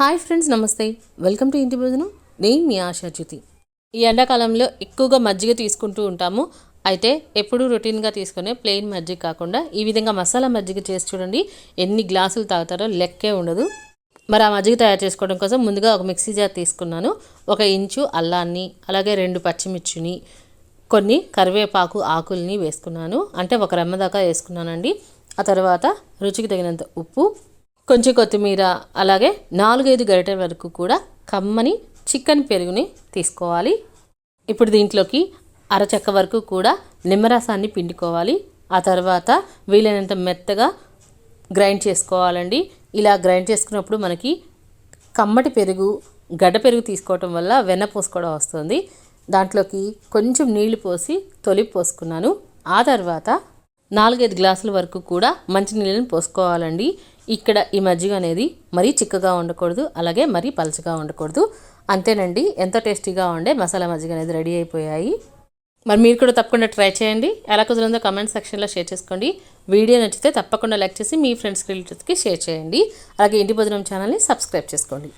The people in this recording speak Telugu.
హాయ్ ఫ్రెండ్స్ నమస్తే. వెల్కమ్ టు ఇంటి భోజనం. నేను మీ ఆశాజ్యుతి ఈ ఎండాకాలంలో ఎక్కువగా మజ్జిగ తీసుకుంటూ ఉంటాము. అయితే ఎప్పుడూ రొటీన్గా తీసుకునే ప్లెయిన్ మజ్జిగ కాకుండా ఈ విధంగా మసాలా మజ్జిగ చేసి చూడండి. ఎన్ని గ్లాసులు తాగుతారో లెక్కే ఉండదు. మరి ఆ మజ్జిగ తయారు చేసుకోవడం కోసం ముందుగా ఒక మిక్సీ జార్ తీసుకున్నాను. ఒక ఇంచు అల్లాన్ని అలాగే రెండు పచ్చిమిర్చిని కొన్ని కరివేపాకు ఆకుల్ని వేసుకున్నాను. అంటే ఒక రెమ్మ దాకా వేసుకున్నానండి. ఆ తర్వాత రుచికి తగినంత ఉప్పు కొంచెం కొత్తిమీర అలాగే నాలుగైదు గరిటెల వరకు కూడా కమ్మని చికెన్ పెరుగుని తీసుకోవాలి. ఇప్పుడు దీంట్లోకి అరచెక్క వరకు కూడా నిమ్మరసాన్ని పిండుకోవాలి. ఆ తర్వాత వీలైనంత మెత్తగా గ్రైండ్ చేసుకోవాలండి. ఇలా గ్రైండ్ చేసుకున్నప్పుడు మనకి కమ్మటి పెరుగు గడ్డ పెరుగు తీసుకోవటం వల్ల వెన్న పోసుకోవడం వస్తుంది. దాంట్లోకి కొంచెం నీళ్ళు పోసి తొలి పోసుకున్నాను. ఆ తర్వాత నాలుగైదు గ్లాసుల వరకు కూడా మంచినీళ్ళని పోసుకోవాలండి. ఇక్కడ ఈ మజ్జిగ అనేది మరీ చిక్కగా ఉండకూడదు అలాగే మరీ పలచగా ఉండకూడదు. అంతేనండి ఎంతో టేస్టీగా ఉండే మసాలా మజ్జిగ అనేది రెడీ అయిపోయాయి. మరి మీరు కూడా తప్పకుండా ట్రై చేయండి. ఎలా కుదిరిందో కమెంట్ సెక్షన్లో షేర్ చేసుకోండి. వీడియో నచ్చితే తప్పకుండా లైక్ చేసి మీ ఫ్రెండ్స్ రిలేటివ్స్కి షేర్ చేయండి. అలాగే ఇంటి భోజనం ఛానల్ని సబ్స్క్రైబ్ చేసుకోండి.